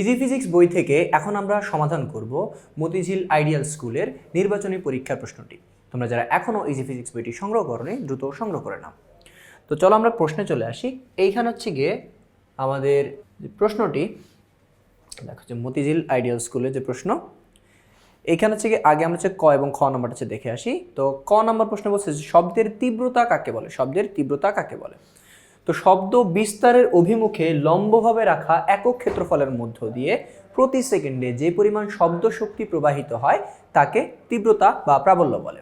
Easy physics বই থেকে এখন আমরা সমাধান করব মতিঝিল আইডিয়াল স্কুলের নির্বাচনী পরীক্ষার প্রশ্নটি। তোমরা যারা এখনও ইজি ফিজিক্স বইটি সংগ্রহ করনি, দ্রুত সংগ্রহ করে নাও। তো চলো আমরা প্রশ্নে চলে আসি। এইখানে হচ্ছে গিয়ে আমাদের প্রশ্নটি, দেখো যে মতিঝিল আইডিয়াল স্কুলের যে প্রশ্ন, এইখানে হচ্ছে গিয়ে আগে আমরা হচ্ছে ক এবং খ নম্বরটা হচ্ছে দেখে আসি। তো ক নম্বর প্রশ্ন বলছে শব্দের তীব্রতা কাকে বলে? শব্দের তীব্রতা কাকে বলে? তো শব্দ বিস্তারের অভিমুখে লম্বভাবে রাখা একক ক্ষেত্রফলের মধ্য দিয়ে প্রতি সেকেন্ডে যে পরিমাণ শব্দ শক্তি প্রবাহিত হয়, তাকে তীব্রতা বা প্রাবল্য বলে।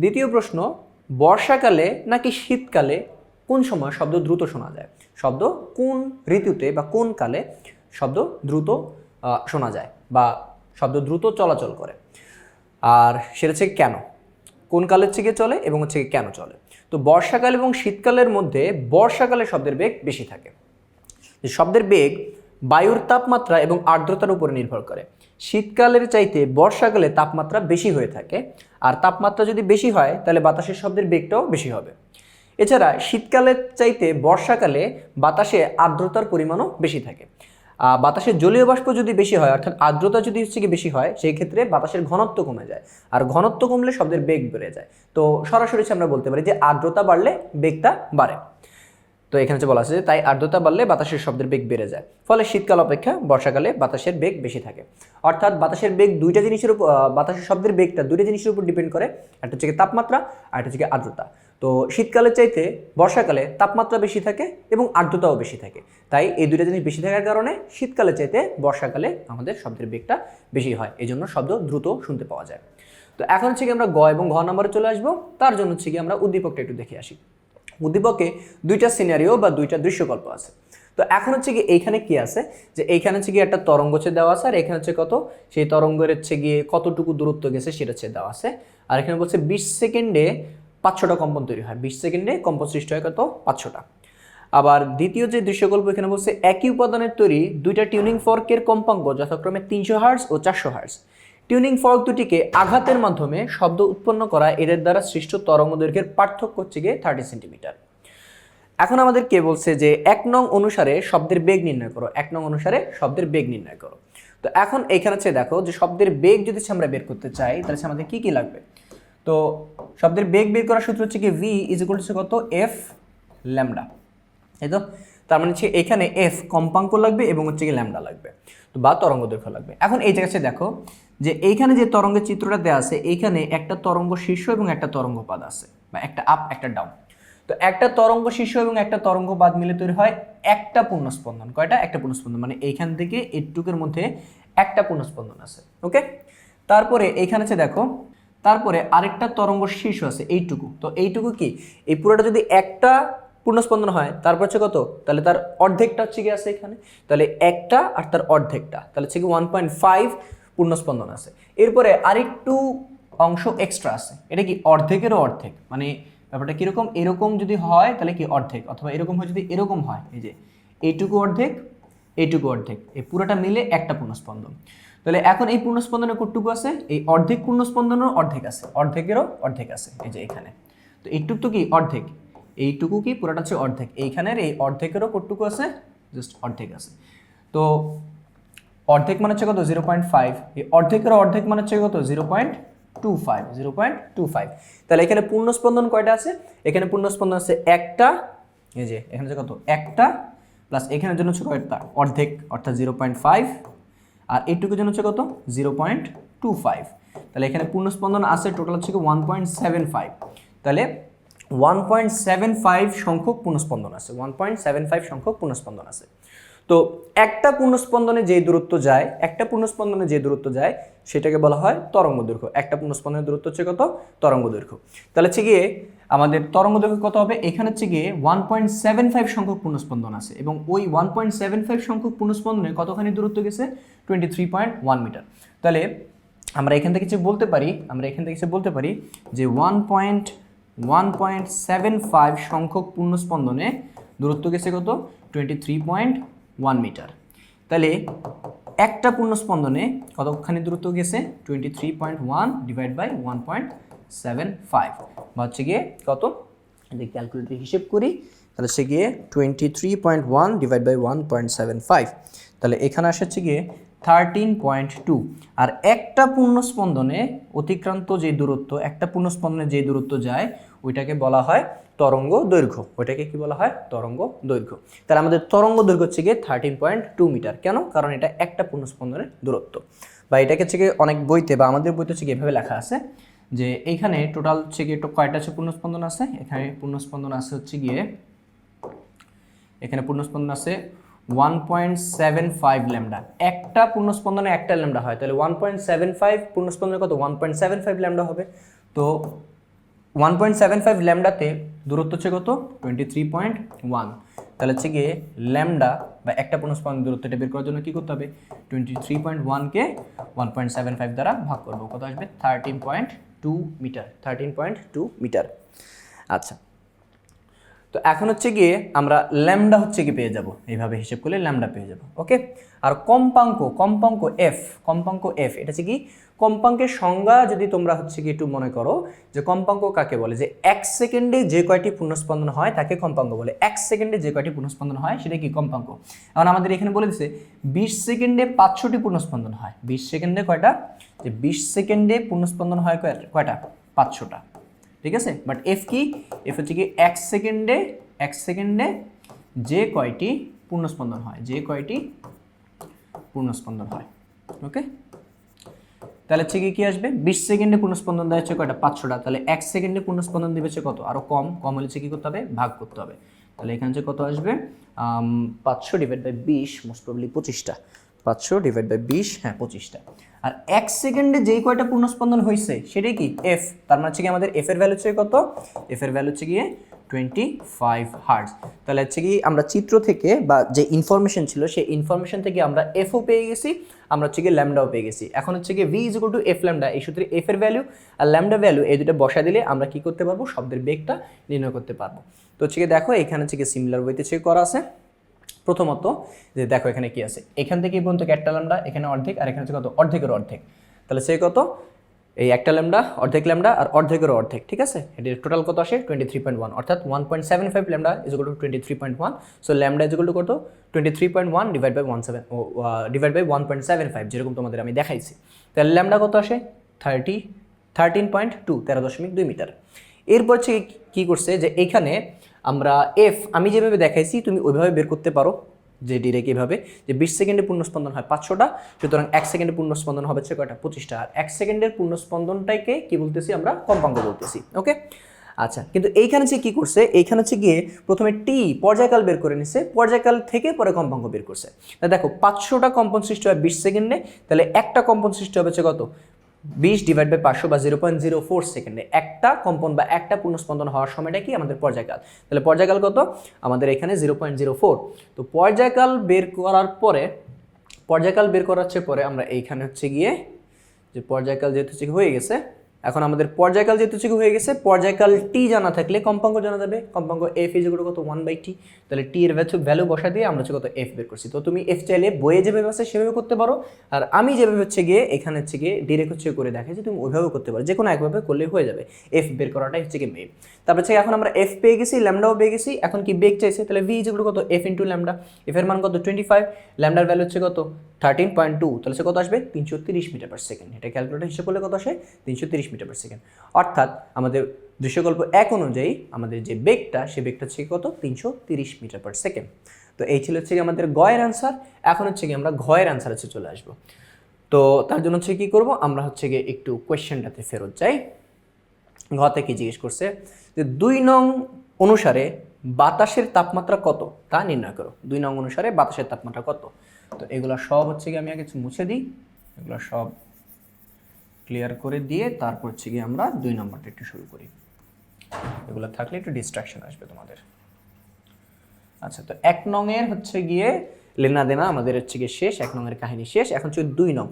দ্বিতীয় প্রশ্ন, বর্ষাকালে নাকি শীতকালে কোন সময় শব্দ দ্রুত শোনা যায়? শব্দ কোন ঋতুতে বা কোন কালে শব্দ দ্রুত শোনা যায় বা শব্দ দ্রুত চলাচল করে? আর সেটা হচ্ছে কেন? কোন কালের থেকে চলে এবং হচ্ছে কেন চলে? তো বর্ষাকাল এবং শীতকালের মধ্যে বর্ষাকালে শব্দের বেগ বেশি থাকে। শব্দের বেগ বায়ুর তাপমাত্রা এবং আর্দ্রতার উপরে নির্ভর করে। শীতকালের চাইতে বর্ষাকালে তাপমাত্রা বেশি হয়ে থাকে। আর তাপমাত্রা যদি বেশি হয়, তাহলে বাতাসের শব্দের বেগটাও বেশি হবে। এছাড়া শীতকালের চাইতে বর্ষাকালে বাতাসে আর্দ্রতার পরিমাণও বেশি থাকে। বাতাসের জলীয় বাষ্প যদি বেশি হয়, অর্থাৎ আর্দ্রতা যদি হচ্ছে কি বেশি হয়, সেই ক্ষেত্রে বাতাসের ঘনত্ব কমে যায়। আর ঘনত্ব কমলে শব্দের বেগ বেড়ে যায়। তো সরাসরি হচ্ছে আমরা বলতে পারি যে আর্দ্রতা বাড়লে বেগটা বাড়ে। তো এখানে যে বলা আছে যে তাই আর্দ্রতা বাড়লে বাতাসের শব্দের বেগ বেড়ে যায়। ফলে শীতকাল অপেক্ষা বর্ষাকালে বাতাসের বেগ বেশি থাকে। অর্থাৎ বাতাসের বেগ দুইটা জিনিসের উপর বাতাসের শব্দের বেগটা দুইটা জিনিসের উপর ডিপেন্ড করে। একটা হচ্ছে তাপমাত্রা, আর একটা হচ্ছে আর্দ্রতা। তো শীতকালের চাইতে বর্ষাকালে তাপমাত্রা বেশি থাকে এবং আর্দ্রতাও বেশি থাকে। তাই এই দুইটা জিনিস বেশি থাকার কারণে শীতকালের চাইতে বর্ষাকালে আমাদের শব্দের বেগটা বেশি হয়। এই জন্য শব্দ দ্রুত শুনতে পাওয়া যায়। তো এখন হচ্ছে কি আমরা গ এবং ঘ নম্বরে চলে আসব। তার জন্য হচ্ছে কি আমরা উদ্দীপকটা একটু দেখে আসি। উদ্দীপকে দুইটা সিনারিও বা দুইটা দৃশ্যকল্প আছে। তো এখন হচ্ছে কি এইখানে কি আছে? যে এইখানে হচ্ছে কি একটা তরঙ্গ হচ্ছে দেওয়া আছে, আর এখানে হচ্ছে কত? সেই তরঙ্গের হচ্ছে গিয়ে কতটুকু দূরত্ব গেছে সেটা হচ্ছে দেওয়া আছে। আর এখানে বলছে বিশ সেকেন্ডে পাঁচশোটা কম্পন তৈরি হয়। বিশ সেকেন্ডে কম্পন সৃষ্টি হয় কত? পাঁচশোটা। আবার দ্বিতীয় যে দৃশ্যকল্প এখানে বলছে, একই উপাদানের তৈরি দুইটা টিউনিং ফর্কের কম্পাঙ্ক যথাক্রমে তিনশো হার্স ও চারশো হার্স টিউনিং ফর্ক দুটিকে আঘাতের মাধ্যমে শব্দ উৎপন্ন করা, এদের দ্বারা সৃষ্ট তরঙ্গ দৈর্ঘ্যের পার্থক্য হচ্ছে গিয়ে থার্টি সেন্টিমিটার। এখন আমাদের কে বলছে যে, এক নং অনুসারে শব্দের বেগ নির্ণয় করো। এক নং অনুসারে শব্দের বেগ নির্ণয় করো। তো এখন এইখানে হচ্ছে দেখো যে, শব্দের বেগ যদি আমরা বের করতে চাই, তাহলে আমাদের কি কি লাগবে? তো শব্দের বেগ বের করার সূত্র হচ্ছে কি? ভি ইজ ইকুয়াল টু কত? এফ ল্যামডা এই তো? তার মানে হচ্ছে এখানে এফ কম্পাঙ্ক লাগবে এবং হচ্ছে কি ল্যামডা লাগবে। তো বা তরঙ্গ দৈর্ঘ্য লাগবে। এখন এই জায়গাতে দেখো যে এইখানে যে তরঙ্গের চিত্রটা দেওয়া আছে, এইখানে একটা তরঙ্গ শীর্ষ এবং একটা তরঙ্গ পাদ আছে, বা একটা আপ একটা ডাউন তো একটা তরঙ্গ শীর্ষ এবং একটা তরঙ্গ বাদ মিলে তৈরি হয় একটা পূর্ণস্পন্দন। কয়টা? একটা পূর্ণস্পন্দন। মানে এইখান থেকে এটুকের মধ্যে একটা পূর্ণস্পন্দন আছে। ওকে তারপরে এইখানে হচ্ছে দেখো তারপরে আরেকটা তরঙ্গ শীর্ষ আছে, এইটুকু। তো এইটুকু কি? এই পুরোটা যদি একটা পূর্ণস্পন্দন হয়, তারপর হচ্ছে কত? তাহলে তার অর্ধেকটা হচ্ছে কি আছে এখানে। তাহলে একটা আর তার অর্ধেকটা। তাহলে হচ্ছে কি ওয়ান পয়েন্ট ফাইভ পূর্ণস্পন্দন আছে। এরপরে আরেকটু অংশ এক্সট্রা আছে। এটা কি অর্ধেকেরও অর্ধেক? মানে ব্যাপারটা কীরকম? এরকম যদি হয়, তাহলে কি অর্ধেক? অথবা এরকম হয় যদি এরকম হয়, এই যে এইটুকু অর্ধেক এইটুকু অর্ধেক। এই পুরোটা মিলে একটা পূর্ণস্পন্দন। তাহলে এখন এই পূর্ণস্পন্দনের কতটুকু আছে? এই অর্ধেক পূর্ণস্পন্দনেরও অর্ধেক আছে। অর্ধেকেরও অর্ধেক আছে, এই যে এখানে। তো এইটুক তো কি অর্ধেক? এইটুকু কি? পুরোটা হচ্ছে অর্ধেক। এইখানের এই অর্ধেকেরও কতটুকু আছে? জাস্ট অর্ধেক আছে। তো অর্ধেক মানে হচ্ছে কত? জিরো পয়েন্ট ফাইভ এই অর্ধেকের অর্ধেক মানে হচ্ছে কত? Zero point two five zero point two five তাহলে এখানে পূর্ণস্পন্দন কয়টা আছে? এখানে পূর্ণস্পন্দন আছে একটা। এই যে, এখানে কত? একটা। প্লাস এখানের জন্য হচ্ছে কয়টা? অর্ধেক, অর্থাৎ জিরো পয়েন্ট ফাইভ আর এইটুকুর জন্য হচ্ছে কত? জিরো পয়েন্ট টু ফাইভ তাহলে এখানে পূর্ণস্পন্দন আছে টোটাল হচ্ছে ওয়ান পয়েন্ট সেভেন ফাইভ তাহলে ওয়ান পয়েন্ট সেভেন ফাইভ সংখ্যক পূর্ণস্পন্দন আছে ওয়ান পয়েন্ট সেভেন ফাইভ সংখ্যক পূর্ণস্পন্দন আছে। তো একটা পূর্ণস্পন্দনে যে দূরত্ব যায়, একটা পূর্ণস্পন্দনে যে দূরত্ব যায়, সেটাকে বলা হয় তরঙ্গ দৈর্ঘ্য একটা পূর্ণস্পন্দনের দূরত্ব হচ্ছে কত? তরঙ্গ দৈর্ঘ্য তাহলে হচ্ছে গিয়ে আমাদের তরঙ্গ দৈর্ঘ্য কত হবে? এখানে হচ্ছে গিয়ে ওয়ান পয়েন্ট সেভেন ফাইভ সংখ্যক পূর্ণস্পন্দন আছে এবং ওই ওয়ান পয়েন্ট সেভেন ফাইভ সংখ্যক পূর্ণস্পন্দনে কতখানি দূরত্ব গেছে? Twenty three point one meter. তাহলে আমরা এখান থেকে কিছু বলতে পারি, আমরা এখান থেকে কিছু বলতে পারি যে one point one point seven five সংখ্যক পূর্ণস্পন্দনে দূরত্ব গেছে কত? Twenty three point one meter. তাহলে একটা পূর্ণস্পন্দনে কতখানি দূরত্ব গেছে? Twenty three point one divide by one point seven five বা হচ্ছে গিয়ে কত? যদি ক্যালকুলেটর হিসেব করি, তাহলে হচ্ছে গিয়ে twenty three point one divide by one point seven five তাহলে এখানে আসে হচ্ছে গিয়ে থার্টিন পয়েন্ট টু আর একটা পূর্ণ স্পন্দনে অতিক্রান্ত যে দূরত্ব, একটা পূর্ণ স্পন্দনে যে দূরত্ব যায়, ওইটাকে বলা হয় তরঙ্গ দৈর্ঘ্য। ওইটাকে কি বলা হয়? তরঙ্গ দৈর্ঘ্য। তাহলে আমাদের তরঙ্গ দৈর্ঘ্য হচ্ছে গিয়ে থার্টিন পয়েন্ট টু মিটার। কেন? কারণ এটা একটা পূর্ণ স্পন্দনের দূরত্ব। বা এটাকে হচ্ছে অনেক বইতে বা আমাদের বইতে হচ্ছে এভাবে লেখা আছে। যে এইখানে টোটাল হচ্ছে গিয়ে কয়টা আছে? পূর্ণস্পন্দন আছে? এখানে পূর্ণস্পন্দন আছে হচ্ছে গিয়ে, এখানে পূর্ণস্পন্দন আছে one point seven five lambda একটা পূর্ণস্পন্দনে একটা ল্যামডা হয়, তাহলে ওয়ান পয়েন্ট সেভেন ফাইভ পূর্ণস্পন্দনে কত? One point seven five lambda হবে। তো ওয়ান পয়েন্ট সেভেন ফাইভ ল্যামডাতে দূরত্ব হচ্ছে কত? টোয়েন্টি থ্রি পয়েন্ট ওয়ান তাহলে হচ্ছে গিয়ে ল্যামডা বা একটা পূর্ণস্পন্দন দূরত্বটা বের করার জন্য কী করতে হবে? টোয়েন্টি থ্রি পয়েন্ট ওয়ানকে ওয়ান পয়েন্ট সেভেন ফাইভ দ্বারা ভাগ করব। কত আসবে? Thirteen point two meter thirteen point two meter আচ্ছা। তো এখন হচ্ছে গিয়ে আমরা ল্যামডা হচ্ছে কি পেয়ে যাব। এইভাবে হিসেব করলে ল্যামডা পেয়ে যাব। ওকে আর কম্পাঙ্ক কম্পাঙ্ক এফ কম্পাঙ্ক এফ এটা হচ্ছে কি? কম্পাঙ্কের সংজ্ঞা যদি তোমরা হচ্ছে কি একটু মনে করো, যে কম্পাঙ্ক কাকে বলে? যে এক সেকেন্ডে যে কয়টি পূর্ণস্পন্দন হয় তাকে কম্পাঙ্ক বলে। এক সেকেন্ডে যে কয়টি পূর্ণস্পন্দন হয় সেটা কি কম্পাঙ্ক? এখন আমাদের এখানে বলে দিছে, বিশ সেকেন্ডে পাঁচশোটি পূর্ণস্পন্দন হয়। বিশ সেকেন্ডে কয়টা? যে বিশ সেকেন্ডে পূর্ণস্পন্দন হয় কয়- কয়টা? পাঁচশোটা। ঠিক আছে? বাট এফ কি? এফ হচ্ছে কি এক সেকেন্ডে এক সেকেন্ডে যে কয়টি পূর্ণস্পন্দন হয়, যে কয়টি পূর্ণস্পন্দন হয়। ওকে তাহলে হচ্ছে কি আসবে? বিশ সেকেন্ডে পূর্ণস্পন্দন দেওয়া হচ্ছে কয়টা? পাঁচশোটা। তাহলে এক সেকেন্ডে পূর্ণস্পন্দন দিবে হচ্ছে কত? আরও কম। কম হলে হচ্ছে কি করতে হবে? ভাগ করতে হবে। তাহলে এখানে হচ্ছে কত আসবে? পাঁচশো ডিভাইড বাই বিশ মোস্ট প্রবলি পঁচিশটা। পাঁচশো ডিভাইড বাই বিশ হ্যাঁ পঁচিশটা। আর এক সেকেন্ডে যেই কয়টা পূর্ণস্পন্দন হয়েছে সেটাই কি? এফ তার মানে হচ্ছে কি আমাদের এফ এর ভ্যালু হচ্ছে কত? এফ এর ভ্যালু হচ্ছে গিয়ে টোয়েন্টি ফাইভ হার্টস তাহলে হচ্ছে কি আমরা চিত্র থেকে বা যে ইনফরমেশন ছিল, সেই ইনফরমেশন থেকে আমরা এফও পেয়ে গেছি, আমরা হচ্ছে গিয়ে ল্যামডাও পেয়ে গেছি। এখন হচ্ছে গিয়ে V is to F lambda এই সূত্রে এফ এর ভ্যালু আর ল্যামডা ভ্যালু এই দুটো বসা দিলে আমরা কি করতে পারব? শব্দের বেগটা নির্ণয় করতে পারব। তো হচ্ছে গিয়ে দেখো, এখানে হচ্ছে গিয়ে সিমিলার ওয়েতে হচ্ছে করা আছে। প্রথমত যে দেখো এখানে কি আছে? এখান থেকে এই পর্যন্ত একটা ল্যামডা এখানে অর্ধেক, আর এখানে হচ্ছে কত? অর্ধেকের অর্ধেক। তাহলে সে কত? এই একটা ল্যামডা অর্ধেক ল্যামডা আর অর্ধেকের অর্ধেক, ঠিক আছে? এটির টোটাল কত আসে? টোয়েন্টি থ্রি পয়েন্ট ওয়ান অর্থাৎ one point seven five lambda is to twenty three point one so lambda is to কত? Twenty three point one divide by one seven divide by one point seven five যেরকম তোমাদের আমি দেখাইছি। তাহলে lambda কত আসে? Thirty thirteen point two তেরো দশমিক দুই মিটার। এরপর হচ্ছে কী করছে? যে এখানে আমরা এফ আমি যেভাবে দেখাইছি, তুমি ওইভাবে বের করতে পারো, যে ডিরেক্ট এভাবে, যে বিশ সেকেন্ডে পূর্ণস্পন্দন হয় পাঁচশোটা, সুতরাং এক সেকেন্ডে পূর্ণস্পন্দন হবে হচ্ছে কয়টা? পঁচিশটা। আর এক সেকেন্ডের পূর্ণস্পন্দনটাকে কী বলতেছি আমরা? কম্পাঙ্ক বলতেছি ওকে আচ্ছা কিন্তু এইখানে যে কী করছে, এইখানে হচ্ছে গিয়ে প্রথমে টি পর্যায়কাল বের করে নিছে, পর্যায়কাল থেকে পরে কম্পাঙ্ক বের করছে। তা দেখো, পাঁচশোটা কম্পন সৃষ্টি হয় বিশ সেকেন্ডে, তাহলে একটা কম্পন সৃষ্টি হবে হচ্ছে কত? বিশ ডিভাইড বাই পাঁচশো বা জিরো পয়েন্ট জিরো ফোর সেকেন্ডে একটা কম্পন বা একটা পুনঃস্পন্দন হওয়ার সময়টা কি আমাদের পর্যায়কাল? তাহলে পর্যায়কাল কত? আমাদের এখানে জিরো পয়েন্ট জিরো ফোর তো পর্যায়কাল বের করার পরে, পর্যায়কাল বের করার চেয়ে পরে আমরা এইখানে হচ্ছে গিয়ে, যে পর্যায়কাল যেহেতু হয়ে গেছে এখন আমাদের পর্যায়কাল যেহেতু হচ্ছে হয়ে গেছে, পর্যায়কাল টি জানা থাকলে কম্পাঙ্ক জানা যাবে। কম্পাঙ্ক এফ ইজ কত? ওয়ান বাই টি তাহলে টি এর ভ্যালু ভ্যালু বসা দিয়ে আমরা হচ্ছে কত এফ বের করছি। তো তুমি এফ চাইলে বইয়ে যেভাবে আছে সেভাবে করতে পারো। আর আমি যেভাবে হচ্ছে গিয়ে এখানে হচ্ছে গিয়ে ডিরেক্ট হচ্ছে করে দেখাই যে তুমি ওইভাবে করতে পারো। যে কোনো একভাবে করলে হয়ে যাবে। এফ বের করাটাই হচ্ছে কি মেয়ে তারপর হচ্ছে এখন আমরা এফ পেয়ে গেছি, ল্যামডাও পেয়ে গেছি। এখন কি বেগ চাইছে? তাহলে ভি যেগুলো কত? F into lambda. এফ এর মান কত? টোয়েন্টি ফাইভ ল্যামডার ভ্যালু হচ্ছে কত? থার্টিন পয়েন্ট টু তাহলে সে কত আসবে? তিনশো তিরিশ মিটার পার সেকেন্ড এটা ক্যালকুলেটার হিসেবে করলে কত আসে? তিনশো তিরিশ মিটার পার সেকেন্ড অর্থাৎ আমাদের দৃশ্যকল্প এক অনুযায়ী আমাদের যে বেগটা, সে বেগটা হচ্ছে কত? তিনশো তিরিশ মিটার পার সেকেন্ড তো এই ছিল হচ্ছে আমাদের গয়ের অ্যান্সার এখন হচ্ছে কি আমরা ঘয়ের অ্যান্সার হচ্ছে চলে আসব। তো তার জন্য হচ্ছে কি করব? আমরা হচ্ছে গিয়ে একটু কোয়েশ্চেনটাতে ফেরত যাই। ঘতে কি জিজ্ঞেস করছে যে, দুই নং অনুসারে বাতাসের তাপমাত্রা কত? তা নির্ণয় করো। দুই নং অনুসারে বাতাসের তাপমাত্রা কত? তো এগুলো সব হচ্ছে কি আমি আগে মুছে দিই। এগুলো সব ক্লিয়ার করে দিয়ে তারপর হচ্ছে গিয়ে আমরা দুই নম্বরটা একটু শুরু করি। এগুলো থাকলে একটু ডিস্ট্রাকশন আসবে তোমাদের। আচ্ছা তো এক নংয়ের হচ্ছে গিয়ে লেনা দেনা আমাদের হচ্ছে গিয়ে শেষ, এক নংয়ের কাহিনী শেষ। এখন হচ্ছে দুই নং।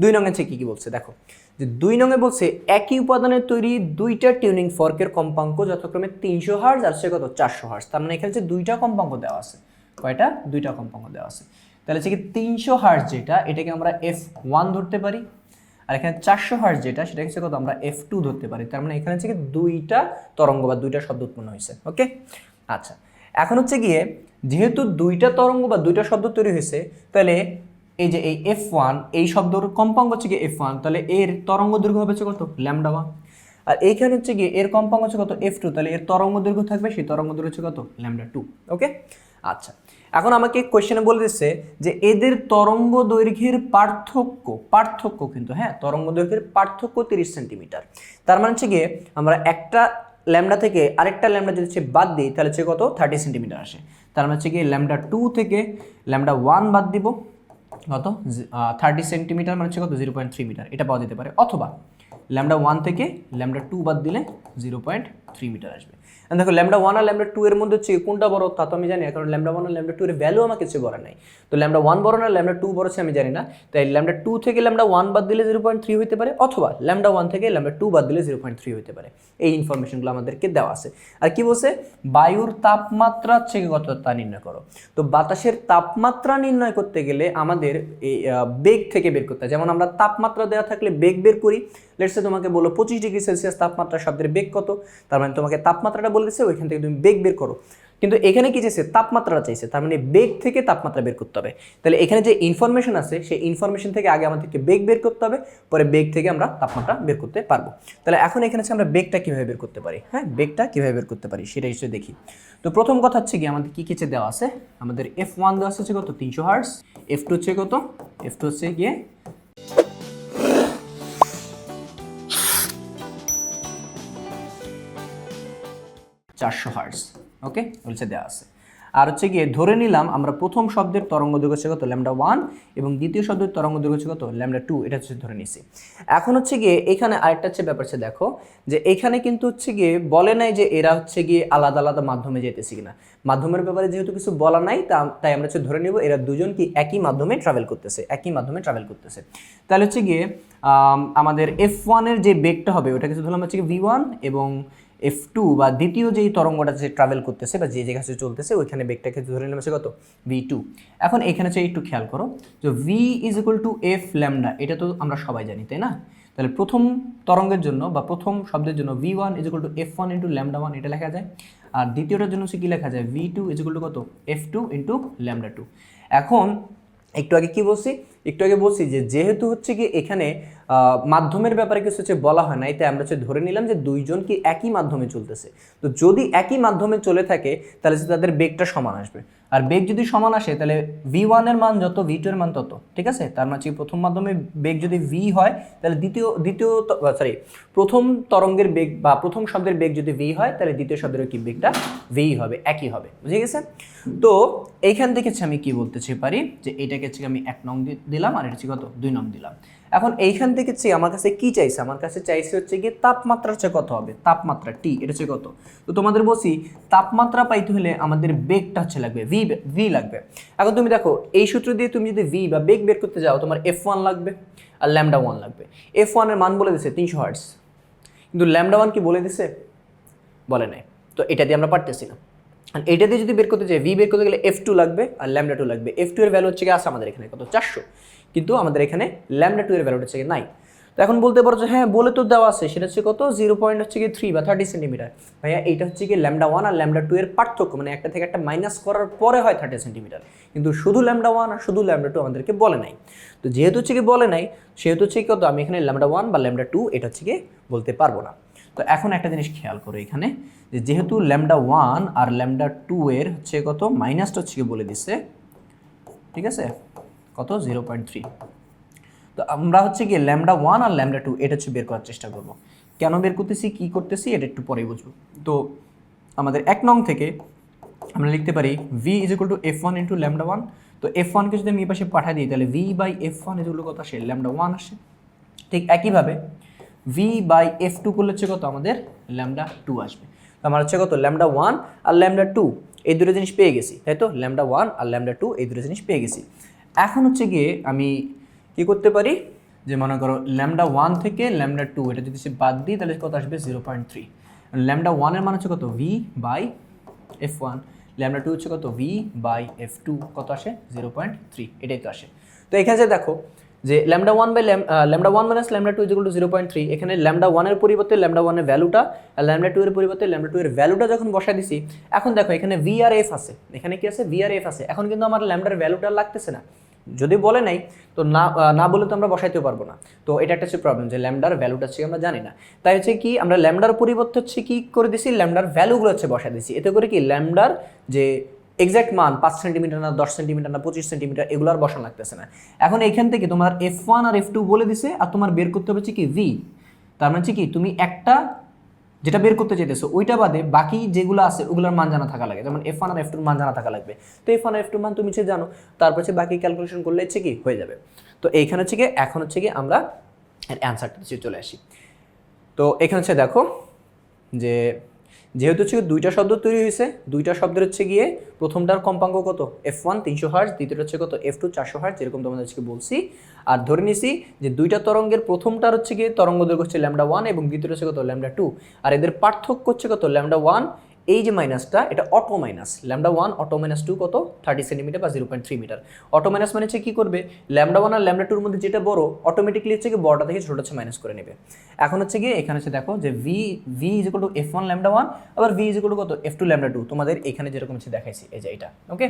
দুই নং হচ্ছে কি কি বলছে? দেখো, যে দুই নংয়ে বলছে, একই উপাদানের তৈরি দুইটা টিউনিং ফর্কের কম্পাঙ্ক যথাক্রমে তিনশো হার্জ আর সে কত? চারশো হার্জ তার মানে এখানে হচ্ছে দুইটা কম্পাঙ্ক দেওয়া আছে, কয়টা? দুইটা কম্পাঙ্ক দেওয়া আছে। তাহলে হচ্ছে কি তিনশো হার্জ যেটা, এটাকে আমরা এফ ওয়ান ধরতে পারি। আর এখানে চারশো হার্জ যেটা, সেটা হচ্ছে কত? আমরা এফ টু ধরতে পারি। তার মানে এখানে হচ্ছে কি দুইটা তরঙ্গ বা দুইটা শব্দ উৎপন্ন হয়েছে ওকে আচ্ছা এখন হচ্ছে গিয়ে যেহেতু দুইটা তরঙ্গ বা দুইটা শব্দ তৈরি হয়েছে, তাহলে এই যে এই এফ ওয়ান এই শব্দর কম্পাঙ্ক হচ্ছে গিয়ে এফ ওয়ান তাহলে এর তরঙ্গ দৈর্ঘ্য হবে কত? Lambda one. আর এইখানে হচ্ছে গিয়ে এর কম্পাঙ্ক হচ্ছে কত? এফ টু তাহলে এর তরঙ্গ দৈর্ঘ্য থাকবে, সেই তরঙ্গ দৈর্ঘ্য হচ্ছে কত? ল্যামডা টু ওকে আচ্ছা এখন আমাকে কোয়েশ্চেনে বলে দিচ্ছে যে এদের তরঙ্গ দৈর্ঘ্যের পার্থক্য পার্থক্য কিন্তু হ্যাঁ তরঙ্গ দৈর্ঘ্যের পার্থক্য তিরিশ সেন্টিমিটার তার মানে হচ্ছে গিয়ে আমরা একটা ল্যামডা থেকে আরেকটা ল্যামডা যদি বাদ দিই, তাহলে হচ্ছে কত? থার্টি সেন্টিমিটার আসে। তার মানে হচ্ছে গিয়ে ল্যামডা টু থেকে ল্যামডা ওয়ান বাদ দিব, কত? থার্টি সেন্টিমিটার মানে হচ্ছে কত? জিরো পয়েন্ট থ্রি মিটার এটা পাওয়া যেতে পারে। অথবা ল্যামডা ওয়ান থেকে ল্যামডা টু বাদ দিলে জিরো পয়েন্ট থ্রি মিটার আসবে। দেখো ল্যামডা ওয়ান আর ল্যামডা টু এর মধ্যে হচ্ছে কোনটা বড় তা তো আমি জানি না, কারণ ল্যামডা ওয়ান আর ল্যামডা টু এর ভ্যালু আমার কিছু বলা নাই। তো ল্যামডা ওয়ান বড় না ল্যামডা টু বড় আমি জানি না। তাই ল্যামডা টু থেকে ল্যামডা ওয়ান বাদ দিলে জিরো পয়েন্ট থ্রি হতে পারে অথবা ল্যামডা ওয়ান থেকে ল্যামডা টু বাদ দিলে জিরো পয়েন্ট থ্রি হতে পারে। এই ইনফরমেশনগুলো আমাদেরকে দেওয়া আছে। আর কি বলছে? বায়ুর তাপমাত্রা থেকে কত তা নির্ণয় করো। তো বাতাসের তাপমাত্রা নির্ণয় করতে গেলে আমাদের এই বেগ থেকে বের করতে হয়। যেমন আমরা তাপমাত্রা দেওয়া থাকলে বেগ বের করি লেটসে তোমাকে বলো পঁচিশ ডিগ্রি সেলসিয়াস তাপমাত্রা শব্দের বেগ কত? তার মানে তোমাকে তাপমাত্রাটা বলে দিচ্ছে ওইখান থেকে তুমি বেগ বের করো। কিন্তু এখানে কি চাইছে? তাপমাত্রাটা চাইছে। তার মানে বেগ থেকে তাপমাত্রা বের করতে হবে। তাহলে এখানে যে ইনফরমেশন আছে, সেই ইনফরমেশন থেকে আগে আমাদেরকে বেগ বের করতে হবে, পরে বেগ থেকে আমরা তাপমাত্রা বের করতে পারব। তাহলে এখন এখানে হচ্ছে আমরা বেগটা কীভাবে বের করতে পারি? হ্যাঁ বেগটা কীভাবে বের করতে পারি সেটা হিসেবে দেখি। তো প্রথম কথা হচ্ছে কি আমাদের কী কিছু দেওয়া আছে? আমাদের এফ ওয়ান দেওয়া আছে কত? তিনশো হার্স এফ টু হচ্ছে কত? এফ টু হচ্ছে গিয়ে চারশো হার্স ওকে বলছে দেওয়া আছে। আর হচ্ছে গিয়ে ধরে নিলাম আমরা প্রথম শব্দের তরঙ্গ দৈর্ঘ্য কত? ল্যামডা ওয়ান এবং দ্বিতীয় শব্দের তরঙ্গ দৈর্ঘ্য কত? ল্যামডা টু, এটা হচ্ছে ধরে নিছি। এখন হচ্ছে গিয়ে এখানে আরেকটা হচ্ছে ব্যাপার হচ্ছে দেখো, যে এখানে কিন্তু হচ্ছে গিয়ে বলে নাই যে এরা হচ্ছে গিয়ে আলাদা আলাদা মাধ্যমে যেতেছে কিনা। মাধ্যমের ব্যাপারে যেহেতু কিছু বলা নাই তাই আমরা হচ্ছে ধরে নিব এরা দুজন কি একই মাধ্যমে ট্রাভেল করতেছে, একই মাধ্যমে ট্রাভেল করতেছে। তাহলে হচ্ছে গিয়ে আমাদের এফ ওয়ানের যে বেগটা হবে ওটা কিছু ধরলাম হচ্ছে ভি ওয়ান এবং এফ টু বা দ্বিতীয় যেই তরঙ্গটা যে ট্রাভেল করতেছে বা যে জায়গা থেকে চলতেছে, ওইখানে বেগটাকে ধরে নিলাম হচ্ছে কত? ভি টু এখন এখানে হচ্ছে একটু খেয়াল করো, যে V is equal to F lambda এটা তো আমরা সবাই জানি, তাই না? তাহলে প্রথম তরঙ্গের জন্য বা প্রথম শব্দের জন্য V one is equal to F one into lambda one এটা লেখা যায়। আর দ্বিতীয়টার জন্য হচ্ছে কী লেখা যায়? V two is equal to কত? F two into lambda two এখন একটু আগে কি বলছি? একটু আগে বলছি যে যেহেতু হচ্ছে কি এখানে মাধ্যমের ব্যাপারে কিছু হচ্ছে বলা হয় না। এতে আমরা হচ্ছে ধরে নিলাম যে দুইজন কি একই মাধ্যমে চলতেছে। তো যদি একই মাধ্যমে চলে থাকে, তাহলে তাদের বেগটা সমান আসবে। আর বেগ যদি সমান আসে, তাহলে ভি ওয়ানের মান যত ভি টু এর মান তত, ঠিক আছে? তার মানে প্রথম মাধ্যমে বেগ যদি ভি হয়, তাহলে দ্বিতীয় দ্বিতীয় সরি প্রথম তরঙ্গের বেগ বা প্রথম শব্দের বেগ যদি ভি হয়, তাহলে দ্বিতীয় শব্দের কি বেগটা ভি হবে, একই হবে, বুঝে গেছে তো এইখান থেকে আমি কি বলতে চাই পারি? যে এটাকে হচ্ছে আমি এক নং দিলাম, আর এটা কত? দুই নং দিলাম। এখন এইখান থেকে চেয়ে আমার কাছে কি চাইছে? আমার কাছে চাইছে হচ্ছে গিয়ে তাপমাত্রা হচ্ছে কত হবে? তাপমাত্রা টি এটা হচ্ছে কত? তো তোমাদের বলছি, তাপমাত্রা পাইতে হলে আমাদের বেগটা হচ্ছে লাগবে ভি ভি লাগবে। এখন তুমি দেখো, এই সূত্র দিয়ে তুমি যদি ভি বা বেগ বের করতে যাও, তোমার এফ ওয়ান লাগবে আর ল্যামডা ওয়ান লাগবে। এফ ওয়ানের মান বলে দিছে তিনশো হার্টস কিন্তু ল্যামডা ওয়ান কি বলে দিছে? বলে নাই। তো এটা দিয়ে আমরা পারতেছি না। আর এটা দিয়ে যদি বের করতে চাই ভি বের করতে গেলে এফ টু লাগবে আর ল্যামডা টু লাগবে। এফ টু এর ভ্যালু হচ্ছে গিয়ে আছে আমাদের এখানে কত? চারশো। কিন্তু আমাদের এখানে ল্যামডা টু এর ভ্যালু হচ্ছে নাই। তো এখন বলতে পারো যে হ্যাঁ বলে তো দেওয়া আছে, সেটা হচ্ছে কত? জিরো পয়েন্ট হচ্ছে কি থ্রি বা থার্টি সেন্টিমিটার ভাইয়া এইটা হচ্ছে কি ল্যামডা ওয়ান আর ল্যামডা টু এর পার্থক্য মানে একটা থেকে একটা মাইনাস করার পরে হয় থার্টি সেন্টিমিটার কিন্তু শুধু ল্যামডা ওয়ান আর শুধু ল্যামডা টু আমাদেরকে বলে নাই। তো যেহেতু হচ্ছে কি বলে নাই, সেহেতু হচ্ছে কি কত? আমি এখানে ল্যামডা ওয়ান বা ল্যামডা টু এটা হচ্ছে গিয়ে বলতে পারব না। তো এখন একটা জিনিস খেয়াল করো এখানে, যে যেহেতু ল্যামডা ওয়ান আর ল্যামডা টু এর হচ্ছে কত? মাইনাসটা হচ্ছে বলে দিচ্ছে ঠিক আছে? কত? জিরো পয়েন্ট থ্রি তো আমরা হচ্ছে গিয়ে ল্যামডা ওয়ান আর ল্যামডা টু, এটা হচ্ছে বের করার চেষ্টা করব। কেন বের করতেছি, কী করতেছি, এটা একটু পরেই বুঝব। তো আমাদের এক নং থেকে আমরা লিখতে পারি V is equal to F one into lambda one. তো এফ ওয়ানকে যদি আমি এই পাশে পাঠিয়ে দিই, তাহলে ভি বাই এফ ওয়ান এগুলো কত আসে, ল্যামডা ওয়ান আসে। ঠিক একইভাবে ভি বাই এফ টু করলে হচ্ছে কত? আমাদের ল্যামডা টু আসবে। তো আমার হচ্ছে কত? ল্যামডা ওয়ান আর ল্যামডা টু, এই দুটো জিনিস পেয়ে গেছি, তাই তো? ল্যামডা ওয়ান আর ল্যামডা টু, এই দুটো জিনিস পেয়ে গেছি। এখন হচ্ছে গিয়ে আমি কি করতে পারি? যে মনে করো ল্যামডা ওয়ান থেকে ল্যামডা টু, এটা যদি সে বাদ দিই, তাহলে কত আসবে? Zero point three. ল্যামডা ওয়ানের মান হচ্ছে কত? V by F one lambda two হচ্ছে কত? ভি বাই এফ টু কত আসে? Zero point three. এটাই তো আসে। তো এখানে যে দেখো, যে lambda one by lambda one minus lambda two is equal to zero point three এখানে ল্যামডা ওয়ানের পরিবর্তে ল্যামডা ওয়ানের ভ্যালুটা আর ল্যামডা টু এর পরিবর্তে ল্যামডা টু এর ভ্যালুটা যখন বসাই দিছি, এখন দেখো এখানে ভি আর এফ আছে। এখানে কি আছে? ভি আর এফ আছে। এখন কিন্তু আমার ল্যামডার ভ্যালুটা লাগতেছে না। যদি বলে নাই, তো না না বলে তো আমরা বসাইতেও পারব না। তো এটা একটা হচ্ছে প্রবলেম যে ল্যামডার ভ্যালুটা হচ্ছে আমরা জানি না। তাই হচ্ছে কি, আমরা ল্যামডার পরিবর্তে হচ্ছে কি করে দিছি? ল্যামডার ভ্যালুগুলো হচ্ছে বসাই দিছি। এতে করে কি ল্যামডার যে এক্সাক্ট মান, পাঁচ সেন্টিমিটার না, দশ সেন্টিমিটার না, পঁচিশ সেন্টিমিটার এগুলো আর বসানো লাগতেছে না। এখন এখান থেকে তোমার এফ ওয়ান আর এফ টু বলে দিছে, আর তোমার বের করতে হবে হচ্ছে কি ভি তার মানে হচ্ছে কি, তুমি একটা যেটা বের করতে চাইতেছো, ওইটা বাদে বাকি যেগুলো আছে, ওগুলোর মান জানা থাকা লাগে। যেমন এফ ওয়ান আর এফ টুর মান জানা থাকা লাগবে। তো এফ ওয়ান এফ টুর মান তুমি সে জানো, তারপর হচ্ছে বাকি ক্যালকুলেশন করলে হচ্ছে কি, হয়ে যাবে। তো এইখানে হচ্ছে কি এখন হচ্ছে কি আমরা অ্যান্সারটা চলে আসি। তো এখানে হচ্ছে দেখো যে যেহেতু হচ্ছে দুইটা শব্দ তৈরি হয়েছে, দুইটা শব্দের হচ্ছে গিয়ে প্রথমটার কম্পাঙ্ক কত? এফ ওয়ান তিনশো হার্স দ্বিতীয়টা হচ্ছে কত? এফ টু চারশো হার্স যেরকম তোমাদের আজকে বলছি। আর ধরে নিছি যে দুইটা তরঙ্গের প্রথমটার হচ্ছে গিয়ে তরঙ্গ দৈর্ঘ্য হচ্ছে ল্যামডা ওয়ান এবং দ্বিতীয়টা হচ্ছে কত? ল্যামডা টু আর এদের পার্থক্য হচ্ছে কত? ল্যামডা ওয়ান এই যে মাইনাসটা, এটা auto minus. Lambda one, auto minus two কত? থার্টি সেন্টিমিটার বা zero point three metre. Auto minus মানে হচ্ছে কী করবে? ল্যামডা ওয়ান আর ল্যামডা টুর মধ্যে যেটা বড় অটোমেটিকলি হচ্ছে কি বড়টা থেকে ছোটো হচ্ছে মাইনাস করে নেবে। এখন হচ্ছে গিয়ে এখানে হচ্ছে দেখো যে V V is to F one lambda one, আবার ভি ইজ টু কত? F two lambda two. তোমাদের এখানে যেরকম হচ্ছে দেখাইছি, এই যে এটা ওকে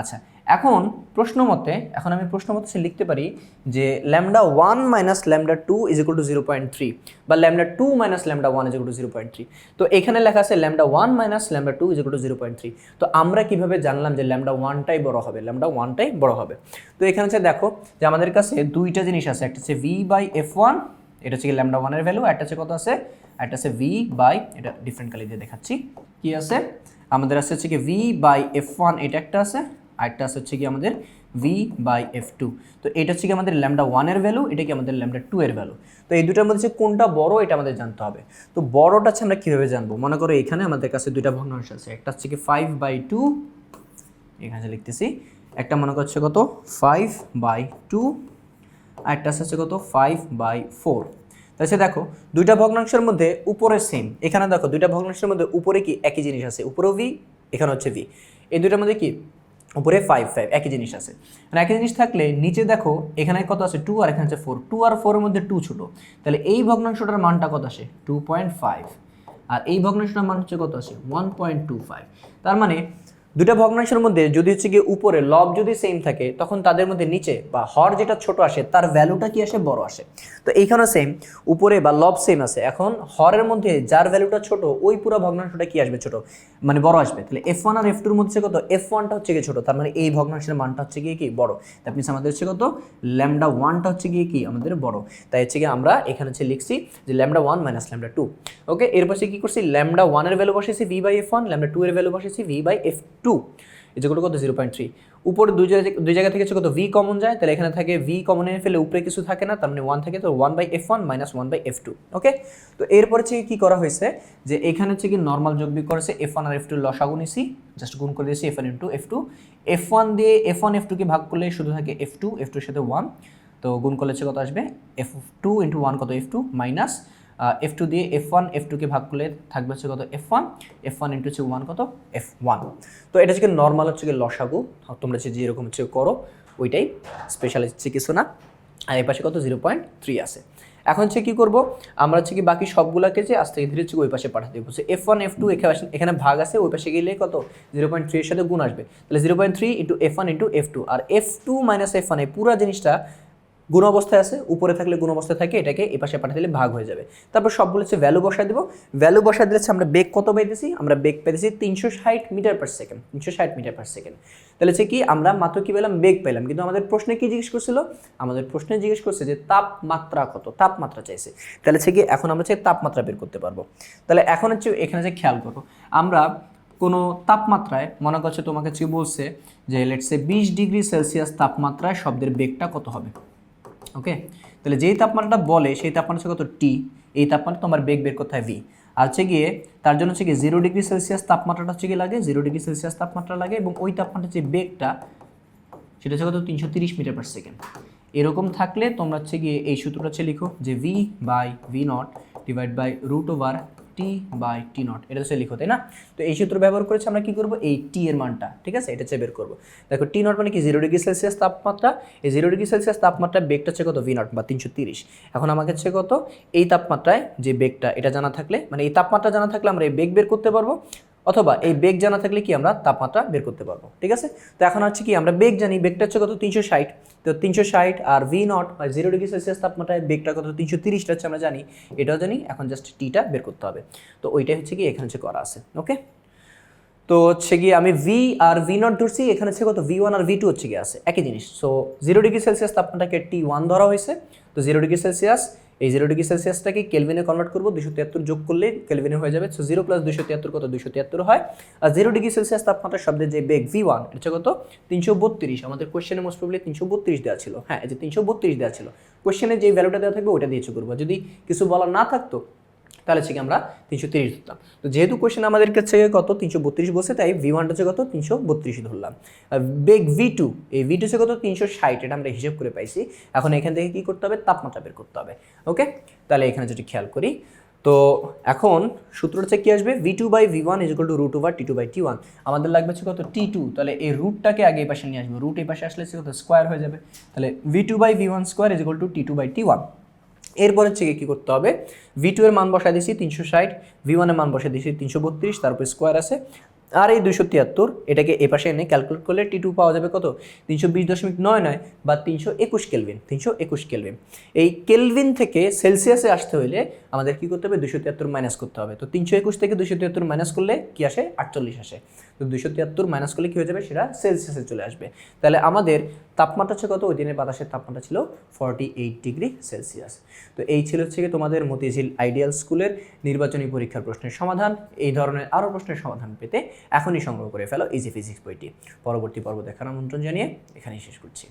আচ্ছা এখন প্রশ্ন মতে, এখন আমি প্রশ্ন মতে হচ্ছে লিখতে পারি যে lambda one minus lambda two is equal to zero point three বা lambda two minus lambda one is equal to zero point three. তো এখানে লেখা আছে lambda one minus lambda two is equal to zero point three. তো আমরা কীভাবে জানলাম যে ল্যামডা ওয়ানটাই বড় হবে? ল্যামডা ওয়ানটাই বড় হবে। তো এখানে হচ্ছে দেখো যে আমাদের কাছে দুইটা জিনিস আছে, একটা হচ্ছে ভি বাই এফ ওয়ান এটা হচ্ছে ল্যামডা ওয়ানের ভ্যালু একটা হচ্ছে কত আছে? একটা আছে ভি বাই এটা ডিফারেন্ট কালি দিয়ে দেখাচ্ছি। কি আছে? আমাদের আছে হচ্ছে কি ভি বাই এফ ওয়ান এটা একটা আছে, আরেকটা আছে হচ্ছে কি আমাদের ভি বাই এফ টু তো এটা হচ্ছে কি আমাদের ল্যামডা ওয়ানের ভ্যালু এটা কি আমাদের ল্যামডা টু এর ভ্যালু তো এই দুটার মধ্যে কোনটা বড়, এটা আমাদের জানতে হবে। তো বড়টা হচ্ছে আমরা কীভাবে জানব? মনে করো এখানে আমাদের কাছে দুইটা ভগ্নাংশ আছে, একটা হচ্ছে কি ফাইভ বাই টু এখানে লিখতেছি, একটা মনে করছে কত? ফাইভ বাই টু আর একটা আছে হচ্ছে কত? ফাইভ বাই ফোর তাহলে দেখো, দুইটা ভগ্নাংশের মধ্যে উপরে সেম এখানে দেখো, দুইটা ভগ্নাংশের মধ্যে উপরে কি? একই জিনিস আছে। উপরেও ভি এখানে হচ্ছে ভি এই দুইটার মধ্যে কি? উপরে ফাইভ ফাইভ একই জিনিস আছে। মানে একই জিনিস থাকলে নিচে দেখো, এখানে কত আছে? টু আর এখানে আছে ফোর টু আর ফোরের মধ্যে টু ছোটো। তাহলে এই ভগ্নাংশটার মানটা কত আসে? টু পয়েন্ট ফাইভ আর এই ভগ্নাংশটার মান হচ্ছে কত আসে? ওয়ান পয়েন্ট টু ফাইভ তার মানে দুটা ভগ্নাংশের মধ্যে যদি হচ্ছে গিয়ে উপরে লব যদি সেম থাকে, তখন তাদের মধ্যে নিচে বা হর যেটা ছোট আসে, তার ভ্যালুটা কি আসে? বড় আসে। তো এইখানে সেম উপরে বা লব সেম আছে। এখন হরের মধ্যে যার ভ্যালুটা ছোট, ওই পুরো ভগ্নাংশটা কি আসবে ছোট? মানে বড় আসবে। তাহলে এফ ওয়ান আর এফ টুর মধ্যে কত? এফ ওয়ানটা হচ্ছে গিয়ে ছোট। তার মানে এই ভগ্নাংশের মানটা হচ্ছে গিয়ে কি? বড়। দ্যাট মিনস আমাদের হচ্ছে কত? ল্যামডা ওয়ানটা হচ্ছে গিয়ে কি? আমাদের বড়। তাই হচ্ছে গিয়ে আমরা এখানে হচ্ছে লিখছি যে lambda one minus lambda two okay এর পাশে কি করছি? ল্যামডা ওয়ানের ভ্যালু বসেছি V by F one lambda two এর ভ্যালু বসেছি ভি বাই এফ টু যেগুলো কত জিরো পয়েন্ট থ্রি উপরে দুই জায়গা দুই জায়গা থেকে কত? ভি কমন যায়, তাহলে এখানে থাকে ভি কমন এনে ফেলে উপরে কিছু থাকে না, তার মানে ওয়ান থাকে, তো one by F one minus one by F two okay তো এরপর হচ্ছে কি করা হয়েছে, যে এখানে হচ্ছে কি নর্মাল যোগ বিয়োগ করেছে এফ ওয়ান আর এফ টু লসাগু নিছি জাস্ট গুণ করে দিয়েছি F one into F two F one দিয়ে এফ ওয়ান এফ টুকে ভাগ করলে শুধু থাকে এফ টু এফ টুর সাথে ওয়ান তো গুণ করলে হচ্ছে কত আসবে? এফ টু ইন্টু ওয়ান কত? F two minus F two দিয়ে এফ ওয়ান এফ টুকে ভাগ করলে থাকবে হচ্ছে কত? F one F one into হচ্ছে ওয়ান কত? এফ ওয়ান তো এটা হচ্ছে নর্মাল হচ্ছে লসাগু? তোমরা হচ্ছে যেরকম হচ্ছে করো, ওইটাই স্পেশাল হচ্ছে কিছু না। আর এই পাশে কত? জিরো পয়েন্ট থ্রি আছে। এখন হচ্ছে কী করব? আমরা হচ্ছে কি বাকি সবগুলোকে যে আস্তে ধীরে হচ্ছে ওই পাশে পাঠাতে বলছে। এফ ওয়ান এফ টু এখানে ভাগ আছে, ওই পাশে গেলে কত? জিরো পয়েন্ট থ্রি এর সাথে গুণ আসবে। তাহলে zero point three into F one into F two আর F two minus F one এই পুরো জিনিসটা গুণ অবস্থায় আছে, উপরে থাকলে গুণ অবস্থায় থাকে, এটাকে এ পাশে পাঠিয়ে দিলে ভাগ হয়ে যাবে। তারপর সবগুলো হচ্ছে ভ্যালু বসায় দেবো। ভ্যালু বসায় দিলে আমরা বেগ কত পেয়েছি? আমরা বেগ পেয়েছি তিনশো ষাট মিটার পার সেকেন্ড তিনশো ষাট মিটার পার সেকেন্ড তাহলে হচ্ছে কি, আমরা মাত্র কি পেলাম? বেগ পেলাম। কিন্তু আমাদের প্রশ্নে কি জিজ্ঞেস করছিল? আমাদের প্রশ্নে জিজ্ঞেস করছে যে তাপমাত্রা কত? তাপমাত্রা চাইছে। তাহলে হচ্ছে কি, এখন আমরা হচ্ছে তাপমাত্রা বের করতে পারব। তাহলে এখন হচ্ছে এখানে যে খেয়াল করো, আমরা কোনো তাপমাত্রায়, মনে করছে তোমাকে বলছে যে লেটসে বিশ ডিগ্রি সেলসিয়াস তাপমাত্রায় শব্দের বেগটা কত হবে? ওকে? তাহলে যেই তাপমাত্রাটা বলে সেই তাপমাত্রা হচ্ছে কত? টি এই তাপমাত্রা তোমার বেগ বের করতে হয় ভি আর হচ্ছে গিয়ে তার জন্য হচ্ছে গিয়ে জিরো ডিগ্রি সেলসিয়াস তাপমাত্রাটা হচ্ছে গিয়ে লাগে জিরো ডিগ্রি সেলসিয়াস তাপমাত্রা লাগে এবং ওই তাপমাত্রার যে বেগটা সেটা হচ্ছে কত? তিনশো তিরিশ মিটার পার সেকেন্ড এরকম থাকলে তোমরা হচ্ছে গিয়ে এই সূত্রটা হচ্ছে লিখো যে V by V naught divide by root over T by T naught, এটা হচ্ছে লিখো, তাই না? তো এই সূত্র ব্যবহার করেছে আমরা কি করব? এই টি এর মানটা, ঠিক আছে? এটা হচ্ছে বের করব। দেখো টি নট মানে কি? জিরো ডিগ্রি সেলসিয়াস তাপমাত্রা। এই জিরো ডিগ্রি সেলসিয়াস তাপমাত্রা বেগটা হচ্ছে কত? ভি নট বা তিনশো তিরিশ। এখন আমাকে হচ্ছে কত? এই তাপমাত্রায় যে বেগটা, এটা জানা থাকলে মানে এই তাপমাত্রা জানা থাকলে আমরা এই বেগ বের করতে পারব। অথবা এই বেগ জানা থাকলে কি আমরা তাপমাত্রা বের করতে পারব, ঠিক আছে? তো এখন হচ্ছে কি আমরা বেগ জানি, বেগটা হচ্ছে কত? তিনশো ষাট। তো তিনশো ষাট আর ভি নট বা জিরো ডিগ্রি সেলসিয়াস তাপমাত্রায় বেগটা কত? তিনশো তিরিশটা হচ্ছে আমরা জানি, এটাও জানি, এখন জাস্ট টিটা বের করতে হবে। তো ওইটাই হচ্ছে কি এখানে হচ্ছে করা আছে ওকে তো হচ্ছে গিয়ে আমি ভি আর ভি নট ধরছি, এখানে হচ্ছে কত? ভি ওয়ান আর ভি টু হচ্ছে গিয়ে আছে, একই জিনিস। সো জিরো ডিগ্রি সেলসিয়াস তাপমাত্রাকে টি ওয়ান ধরা হয়েছে, তো জিরো ডিগ্রি সেলসিয়াস এই জিরো ডিগ্রি সেলসিয়াসটাকে কেলভিনে কনভার্ট করব দুশো তিয়াত্তর যোগ করলে কেলভিনে হয়ে যাবে সো জিরো প্লাস দুশো তিয়াত্তর কত? দুশো তিয়াত্তর হয়। আর জিরো ডিগ্রি সেলসিয়াস তাপমাত্রা শব্দের যে বেগ ভি ওয়ান এটা কত? তিনশো বত্রিশ। আমাদের কোয়েশ্চেনে মোস্ট প্রবলি তিনশো বত্রিশ দেওয়া ছিল। হ্যাঁ যে তিনশো বত্রিশ দেওয়া ছিল। কোয়েশ্চেনে যে ভ্যালুটা দেওয়া থাকবে ওটা দিয়েছে করব। যদি কিছু বলা না থাকতো তাহলে হচ্ছে কি আমরা তিনশো তিরিশ ধরতাম তো যেহেতু কোয়েশ্চেন আমাদের কাছে কত? তিনশো বত্রিশ বসে তাই ভি ওয়ানটা হচ্ছে কত? তিনশো বত্রিশ ধরলাম। বেগ ভি টু এই ভি টু হচ্ছে কত? তিনশো ষাট, এটা আমরা হিসেব করে পাইছি। এখন এখান থেকে কি করতে হবে? তাপমাত্রা বের করতে হবে। ওকে তাহলে এখানে যদি খেয়াল করি, তো এখন সূত্রটা হচ্ছে কি আসবে? V two by V one is to root over T two by T one আমাদের লাগবে হচ্ছে কত? টি টু তাহলে এই রুটটাকে আগে এই পাশে নিয়ে আসবে। রুট এই পাশে আসলে কত? স্কোয়ার হয়ে যাবে। তাহলে V two by V one square is to T two by T one এরপর হচ্ছে গিয়ে কী করতে হবে? ভি টু এর মান বসায় দিয়েছি তিনশো ষাট ভি ওয়ানের মান বসায় দিয়েছি তিনশো বত্রিশ তারপর স্কোয়ার আছে। আর এই দুশো তিয়াত্তর, এটাকে এ পাশে এনে ক্যালকুলেট করলে টি টু পাওয়া যাবে কত? তিনশো বিশ দশমিক নয় নয় বা তিনশো একুশ কেলভিন, তিনশো একুশ কেলভিন। এই কেলভিন থেকে সেলসিয়াসে আসতে হলে আমাদের কি করতে হবে? দুশো তিয়াত্তর মাইনাস করতে হবে। তো তিনশো একুশ থেকে দুশো তিয়াত্তর মাইনাস করলে কি আসে? আটচল্লিশ আসে। তো দুশো তিয়াত্তর মাইনাস করলে কী হয়ে যাবে? সেটা সেলসিয়াসে চলে আসবে। তাহলে আমাদের তাপমাত্রা হচ্ছে কত? ওই দিনের বাতাসের তাপমাত্রা ছিল ফর্টি এইট ডিগ্রি সেলসিয়াস তো এই ছিল হচ্ছে কি তোমাদের মতিঝিল আইডিয়াল স্কুলের নির্বাচনী পরীক্ষার প্রশ্নের সমাধান। এই ধরনের আরও প্রশ্নের সমাধান পেতে এখনই সংগ্রহ করে ফেলো ইজি ফিজিক্স বইটি। পরবর্তী পর্ব দেখার আমন্ত্রণ জানিয়ে এখানেই শেষ করছি।